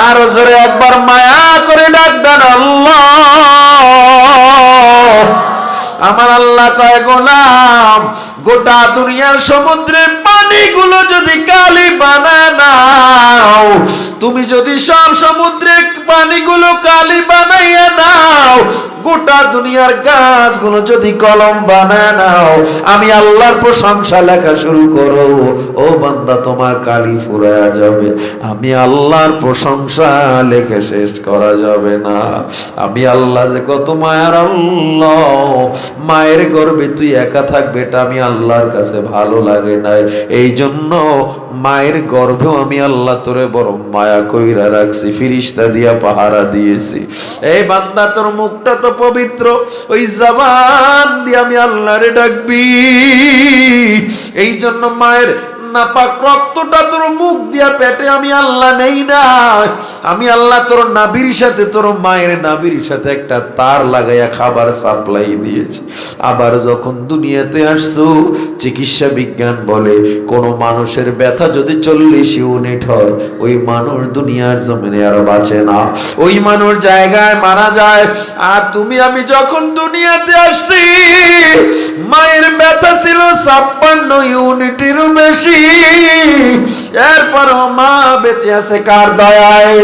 আর জোরে একবার মায়া করে ডাক দেন আমার আল্লাহ কয়, গোলাম, গোটা দুনিয়ার সমুদ্রের পানিগুলো যদি কালি বানাও তুমি যদি সব সমুদ্রে পানিগুলো কালি বানাইয়া নাও, গোটা দুনিয়ার গাছগুলো যদি কলম বানায় নাও, আমি আল্লাহর প্রশংসা লেখা শুরু করো। ও বান্দা, তোমার কালি ফুরায়া যাবে। আমি আল্লাহর প্রশংসা লেখে শেষ করা যাবে না। আমি আল্লাহ যে কত মায়ার আল্লাহ, মায়ের গর্বে তুই একা থাকবে এটা আমি আল্লাহর কাছে ভালো লাগে নাই। এই জন্য মায়ের গর্ভেও আমি আল্লাহ তোরে বড় মায়া কইরা রাখছি, ফিরিস্তা দিয়া পাহারা দিয়েছি। এই বান্দা, তোর মুখটা তো পবিত্র, ওই জবান দিয়ে আমি আল্লাহরে ডাকবি। এই জন্য মায়ের নাপাক রক্তটা তোর মুখ দিয়া পেটে, আমি আল্লাহ নেই না। আমি আল্লাহ তোর নাবির সাথে, তোর মায়ের নাবির সাথে একটা তার লাগাইয়া খাবার সাপ্লাই দিয়েছি। আবার যখন দুনিয়াতে আসছো, চিকিৎসা বিজ্ঞান বলে, কোনো মানুষের ব্যথা যদি চল্লিশ ইউনিট হয়, ওই মানুষ দুনিয়ার জমিনে আর বাঁচে না। ওই মানুষ জায়গায় মারা যায়, আর তুমি, আমি যখন দুনিয়াতে আসছি, মায়ের ব্যথা ছিল ছাপ্পান্ন ইউনিটেরও বেশি। এরপর মা বেঁচে আছে কার দয়ায়?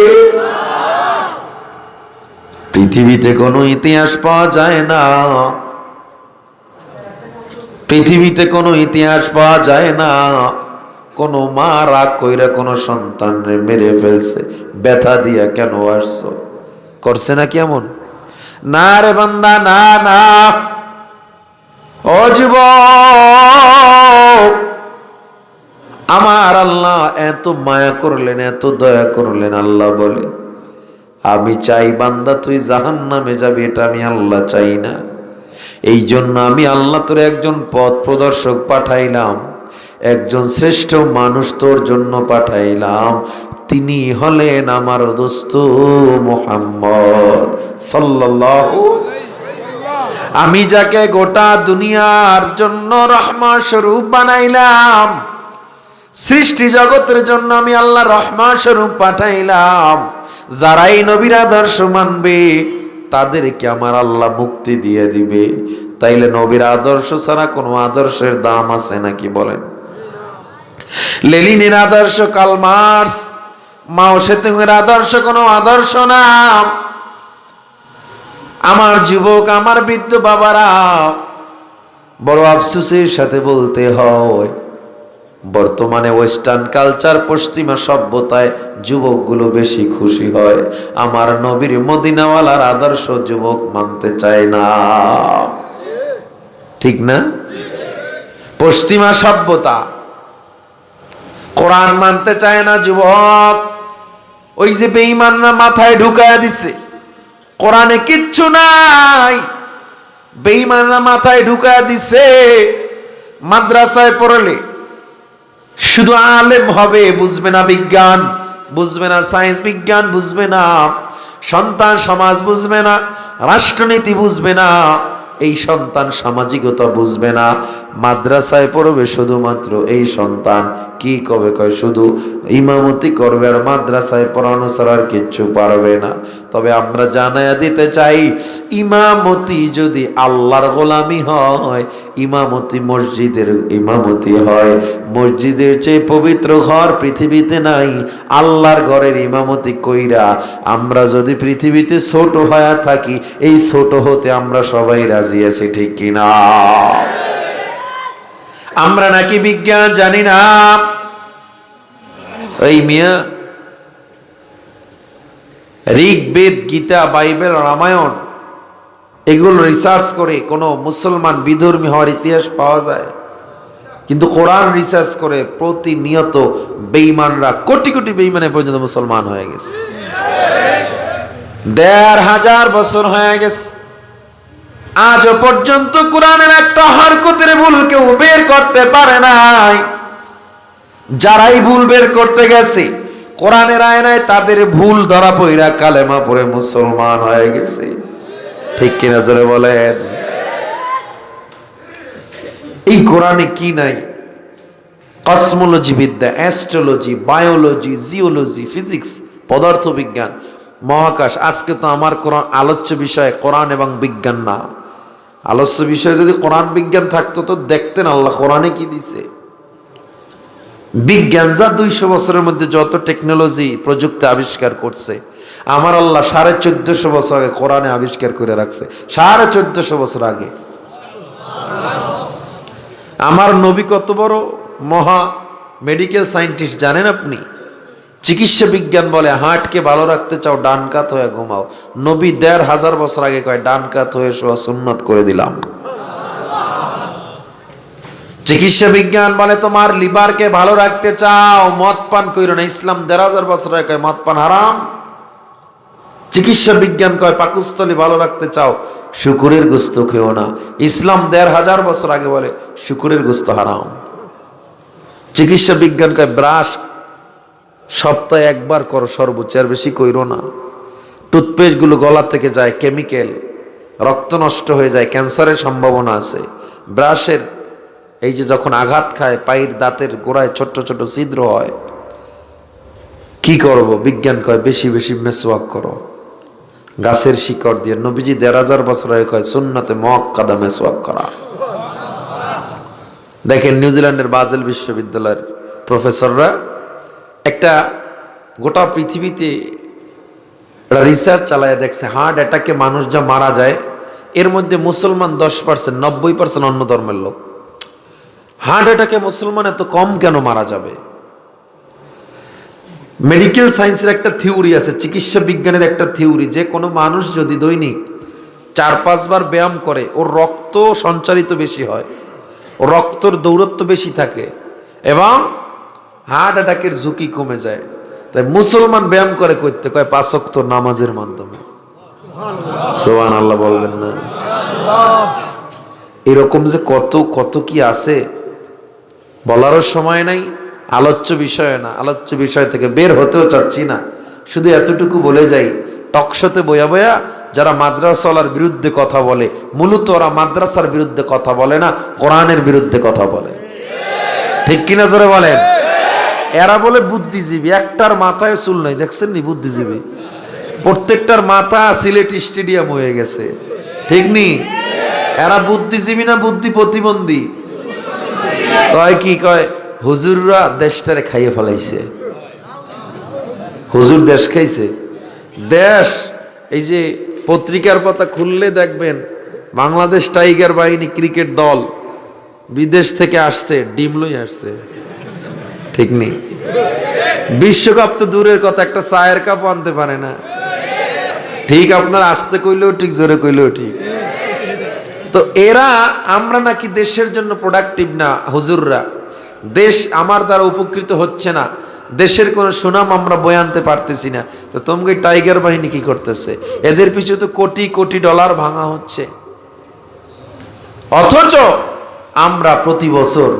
পৃথিবীতে কোনো ইতিহাস পাওয়া যায় না। পৃথিবীতে কোনো ইতিহাস পাওয়া যায় না। কোন মা রাগ কইরা কোনো সন্তান মেরে ফেলছে। ব্যথা দিয়া কেন আসছো? করছে না কেমন না রে বান্দা, না না। যুবক আমার আল্লাহ এত মায়া করলেন, এত দয়া করলেন, আল্লাহ বলে, আমি চাই বান্দা তুই জাহান নামে যাবি, এটা আমি আল্লাহ চাই না। এই জন্য আমি আল্লাহ তোর একজন পথ প্রদর্শক পাঠাইলাম, একজন শ্রেষ্ঠ মানুষ তোর জন্য পাঠাইলাম, তিনি হলেন আমার দোস্ত মোহাম্মদ সাল্লাল্লাহু আমি যাকে গোটা দুনিয়ার জন্য রহমা স্বরূপ বানাইলাম সৃষ্টি জগতের জন্য আমি আল্লাহ রহমা স্বরূপ পাঠাইলাম। যারাই নবীর আদর্শ মানবে, তাদেরকে আমার আল্লাহ মুক্তি দিয়ে দিবে। তাইলে নবীর আদর্শ ছাড়া কোনো আদর্শের দাম আছে নাকি বলেন? লেলিনের আদর্শ কালমার্স মাও সেতুংয়ের আদর্শ কোনো আদর্শ না। আমার যুবক, আমার বৃদ্ধ বাবারা, বড় আফসুসের সাথে বলতে হয় বর্তমানে ওয়েস্টার্ন কালচার পশ্চিমা সভ্যতায় যুবকগুলো বেশি খুশি হয়। আমার নবীর মদিনাওয়ালার আদর্শ যুবক মানতে চায় না। ঠিক না? পশ্চিমা সভ্যতা। কোরআন মানতে চায় না যুবক। ওই যে বেঈমানরা মাথায় ঢুকায় দিছে। কোরআনে কিচ্ছু নাই। বেঈমানরা মাথায় ঢুকায় দিছে। মাদ্রাসায় পড়লে শুধু আলেম হবে, বুঝবে না বিজ্ঞান, বুঝবে না সায়েন্স বিজ্ঞান, বুঝবে না সন্তান সমাজ, বুঝবে না রাষ্ট্রনীতি, বুঝবে না এই সন্তান সামাজিকতা বুঝবে না। মাদ্রাসায় পড়বে শুধুমাত্র এই সন্তান, কি কবে কয় শুধু ইমামতি করবে আর মাদ্রাসায় পড়ানো ছাড়া আর কিচ্ছু পারবে না। তবে আমরা জানায়া দিতে চাই, ইমামতি যদি আল্লাহর গোলামি হয়, ইমামতি মসজিদের ইমামতি হয় মসজিদের চেয়ে পবিত্র ঘর পৃথিবীতে নাই, আল্লাহর ঘরের ইমামতি কইরা আমরা যদি পৃথিবীতে ছোট হয়ে থাকি, এই ছোট হতে আমরা সবাই রাজি আছি, ঠিক কিনা? আমরা নাকি বিজ্ঞান জানি না। এই মিয়া, ঋগ্বেদ, গীতা, বাইবেল, রামায়ণ, এগুলো রিসার্চ করে কোনো মুসলমান বিধর্মী হওয়ার ইতিহাস পাওয়া যায়? কিন্তু কোরআন রিসার্চ করে প্রতিনিয়ত বেইমানরা কোটি কোটি বেইমানে পর্যন্ত মুসলমান হয়ে গেছে। দেড় হাজার বছর হয়ে গেছে। আজও পর্যন্ত কোরআনের একটা হরকতের ভুল কেউ বের করতে পারে নাই। যারাই ভুল বের করতে গেছে, কোরআনের আয়নায় তাদের ভুল ধরা পইরা কালেমা পড়ে মুসলমান হয়ে গেছে। ঠিক কিনা জোরে বলেন? এই কোরআনে কি নাই? কসমোলজি বিদ্যা অ্যাস্ট্রোলজি, বায়োলজি, জিওলজি, ফিজিক্স পদার্থ বিজ্ঞান মহাকাশ। আজকে তো আমার কোরআন আলোচ্য বিষয়, কোরআন এবং বিজ্ঞান না। আলোচ্য বিষয়ে যদি কোরআন বিজ্ঞান থাকতো তো দেখতেন আল্লাহ কোরআনে কি দিছে। বিজ্ঞান যা দুইশো বছরের মধ্যে যত টেকনোলজি, প্রযুক্তি আবিষ্কার করছে, আমার আল্লাহ সাড়ে চোদ্দশো বছর আগে কোরআনে আবিষ্কার করে রাখছে। সাড়ে চোদ্দশো বছর আগে। আমার নবী কত বড় মহা মেডিকেল সায়েন্টিস্ট জানেন আপনি? চিকিৎসা বিজ্ঞান বলে হার্টকে ভালো রাখতে চাও, ডান কাত হয়ে ঘুমাও। নবী দেড় হাজার বছর আগে কয়, ডান কাত হয়ে শোয়া সুন্নত করে দিলাম। চিকিৎসা বিজ্ঞান বলে তোমার লিভারকে ভালো রাখতে চাও, মদ পান কইরো না। ইসলাম দেড় হাজার বছর আগে কয়, মদ পান হারাম? চিকিৎসা বিজ্ঞান কয় পাকস্থলী ভালো রাখতে চাও, শুকুরের গোস্ত খেও না। ইসলাম দেড় হাজার বছর আগে বলে, শুকুরের গোস্ত হারাম। চিকিৎসা বিজ্ঞান কয়, ব্রাশ সপ্তাহে একবার করো সর্বোচ্চ আর বেশি কইরো না। টুথপেস্টগুলো গলা থেকে যায়, কেমিক্যাল, রক্ত নষ্ট হয়ে যায়, ক্যান্সারের সম্ভাবনা আছে। ব্রাশের, এই যে যখন আঘাত খায়, পায়ের দাঁতের গোড়ায় ছোট্ট ছোট ছিদ্র হয়, কি করব? বিজ্ঞান কয়, বেশি বেশি মেসওয়াক করো। গাছের শিকড় দিয়ে নবীজি দেড় হাজার বছর আগে কয়, সুন্নাতে মক কাদা মেসওয়াক করা দেখেন নিউজিল্যান্ডের বাজেল বিশ্ববিদ্যালয়ের প্রফেসররা একটা গোটা পৃথিবীতে রিসার্চ চালায় দেখছে, হার্ট অ্যাটাকে মানুষ যা মারা যায়, এর মধ্যে মুসলমান দশ পার্সেন্ট নব্বই পার্সেন্ট অন্য ধর্মের লোক। হার্ট অ্যাটাকে মুসলমান এত কম কেন মারা যাবে? মেডিকেল সায়েন্সের একটা থিওরি আছে, চিকিৎসা বিজ্ঞানের একটা থিওরি, যে কোনো মানুষ যদি দৈনিক চার পাঁচবার ব্যায়াম করে, ওর রক্ত সঞ্চারিত বেশি হয়, ওর রক্তর দৌরত্ব বেশি থাকে, এবং হার্ট অ্যাটাকের ঝুঁকি কমে যায়। তাই মুসলমান ব্যায়াম করে করতে কয় পাঁচক্ত নামাজের মাধ্যমে। সোহান আল্লাহ বলবেন না। এরকম যে কত কত কি আছে, বলারও সময় নাই আলোচ্য বিষয় না, আলোচ্য বিষয় থেকে বের হতেও চাচ্ছি না। শুধু এতটুকু বলে যাই, টকশোতে বয়া বয়া যারা মাদ্রাসালার বিরুদ্ধে কথা বলে, মূলত ওরা মাদ্রাসার বিরুদ্ধে কথা বলে না, কোরআনের বিরুদ্ধে কথা বলে। ঠিক কিনা জোরে বলেন? এরা বলে বুদ্ধিজীবী, একটার মাথায় চুল নাই, দেখছেন নি বুদ্ধিজীবী? প্রত্যেকটার মাথা সিলেট স্টেডিয়াম হয়ে গেছে। ঠিক নি? এরা বুদ্ধিজীবী না বুদ্ধি প্রতিবন্ধী কয় কি কয়? হুজুররা দেশটারে খাইয়ে ফেলাইছে। হুজুর দেশ খাইছে। দেশ, এই যে পত্রিকার পাতা খুললে দেখবেন বাংলাদেশ টাইগার বাহিনী ক্রিকেট দল বিদেশ থেকে আসছে, ডিম লই আসছে। ঠিক নেই বিশ্বকাপ তো দূরের কথা, একটা চায়ের কাপ আনতে পারে না। ঠিক আপনার আসতে কইলেও ঠিক, জোরে কইলেও ঠিক। তো এরা আমরা নাকি দেশের জন্য প্রোডাক্টিভ না হুজুররা। দেশ আমার দ্বারা উপকৃত হচ্ছে না। দেশের কোনো সুনাম আমরা বয়ে আনতে পারতেছি না। তো তোমাকে টাইগার বাহিনী কি করতেছে? এদের পিছু তো কোটি কোটি ডলার ভাঙা হচ্ছে। অথচ আমরা প্রতি বছর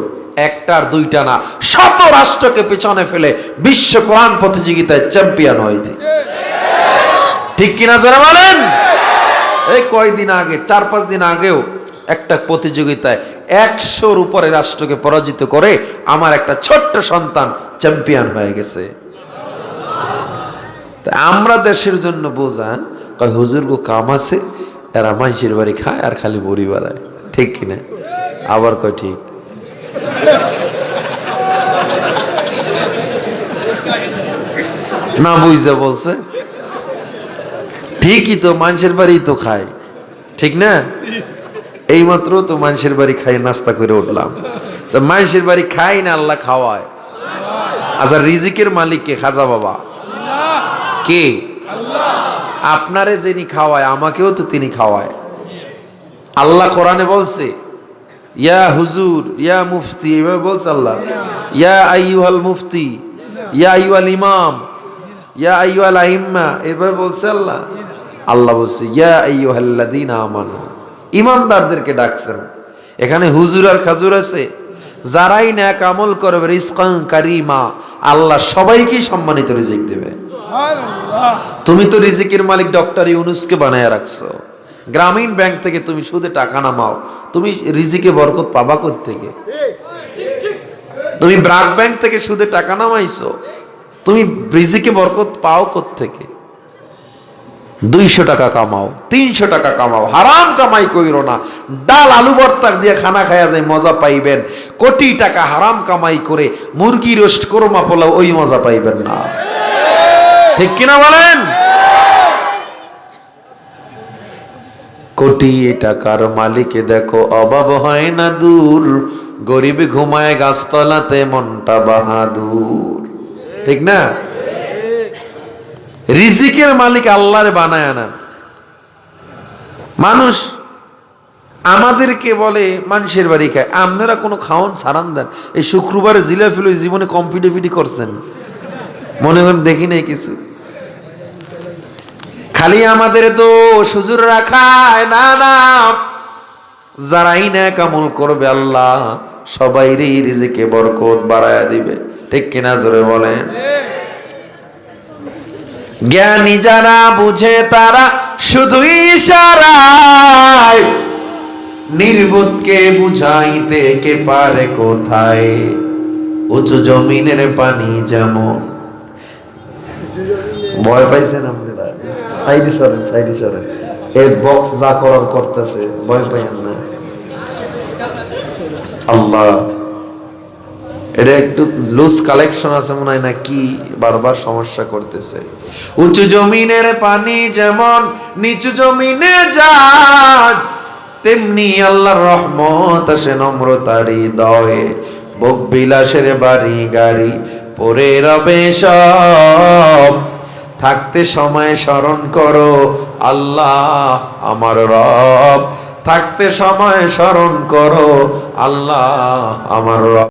একটার দুইটা না, শত রাষ্ট্রকে পেছনে ফেলে বিশ্ব কোরআন প্রতিযোগিতায় চ্যাম্পিয়ন হয়েছে ঠিক কিনা যারা বলেন? এই কয়দিন আগে, চার পাঁচ দিন আগেও একটা প্রতিযোগিতায় একশোর উপরে রাষ্ট্রকে পরাজিত করে আমার একটা ছোট্ট সন্তান চ্যাম্পিয়ন হয়ে গেছে। তা আমরা দেশের জন্য বোঝা কয়, হুজুর গো, কাম আছে? এরা মানুষের বাড়ি খায় আর খালি বড়ি বাড়ায় ঠিক কিনা আবার কয়, ঠিক। না বুঝতে বলছে? ঠিকই তো মানুষের বাড়ি তো খায়। ঠিক না? এই মাত্র তো মানুষের বাড়ি খাই, নাস্তা করে উঠলাম। তো মানুষের বাড়ি খাই না, আল্লাহ খাওয়ায়। আচ্ছা রিজিকের মালিক কে? খাজা বাবা। কে? আপনারে যিনি খাওয়ায়, আমাকেও তো তিনি খাওয়ায়। আল্লাহ কোরআনে বলছে, ইয়া হুজুর, ইয়া মুফতি এভাবে বলছে আল্লাহ। ইয়া আইয়ুহাল মুফতি ইয়া আইয়ুহাল ইমাম ইয়া আইয়ুহাল আহিম্মা এভাবে বলছে আল্লাহ। আল্লাহ বলছে, ইয়া আইয়ুহাল্লাযীনা আমানু ইমানদারদেরকে ডাকছেন। এখানে হুজুর আর খাজুর আছে। যারাই ন্যাক আমল করবে কারিমা আল্লাহ সবাইকেই সম্মানিত রিজিক দেবে। তুমি তো রিজিকের মালিক ডক্টর ইউনুসকে বানায় রাখছো। গ্রামীণ ব্যাংক থেকে তুমি সুদে টাকা নামাও। তুমি রিজিকে বরকত পাবা থেকে তুমি ব্রাক ব্যাংক থেকে সুদে টাকা নামাইছো। তুমি রিজিকে বরকত পাও থেকে দুইশো টাকা কামাও, তিনশো টাকা কামাও, হারাম কামাই কইরো না। ডাল আলু ভর্তা দিয়ে খানা খায়া যায় মজা পাইবেন। কোটি টাকা হারাম কামাই করে মুরগি রোস্ট কোরমা পোলাও ওই মজা পাইবেন না। ঠিক কিনা বলেন? কোটি টাকার মালিকে দেখো, অভাব হয় না দূর। গরিব ঘুমায় গাছতলাতে মনটা বাহাদুর। ঠিক না? রিজিকের মালিক আল্লাহরে বানায় আনান। মানুষ আমাদেরকে বলে, মানুষের বাড়ি খায়। আপনারা কোনো খাওয়ান সারান দেন। এই শুক্রবারে জিলা ফিল জীবনে কম্পিটিভিটি করছেন। মনে করেন দেখি নাই কিছু। খালি আমাদের তো সুজুর রাখায় না না। যারাই না কামল করবে আল্লাহ সবাই রিজিকে বরকত বাড়ায়া দিবে। ঠিক কিনা জোরে বলেন? জ্ঞানী যারা বুঝে তারা শুধু ইশারায়। নির্বোধকে বুঝাইতে কে পারে কোথায়? উঁচু জমিনের পানি যেমন। ভয় পাইছেন আপনারা? সাইডে সরেন সাইডে সরেন। এই বক্স যা করার করতেছে, ভয় পাইয়েন না। আল্লাহ। এটা একটু লুজ কালেকশন আছে মনে হয় না কি বারবার সমস্যা করতেছে? উঁচু জমিনের পানি যেমন নিচু জমিনে যান তেমনি আল্লাহর রহমত আসে নম্রতারি দয়ে ভোগ বিলাসের বাড়ি গাড়ি, পরে রবে সব। থাকতে সময় স্মরণ করো, আল্লাহ আমার রব। থাকতে সময় স্মরণ করো, আল্লাহ আমার রব।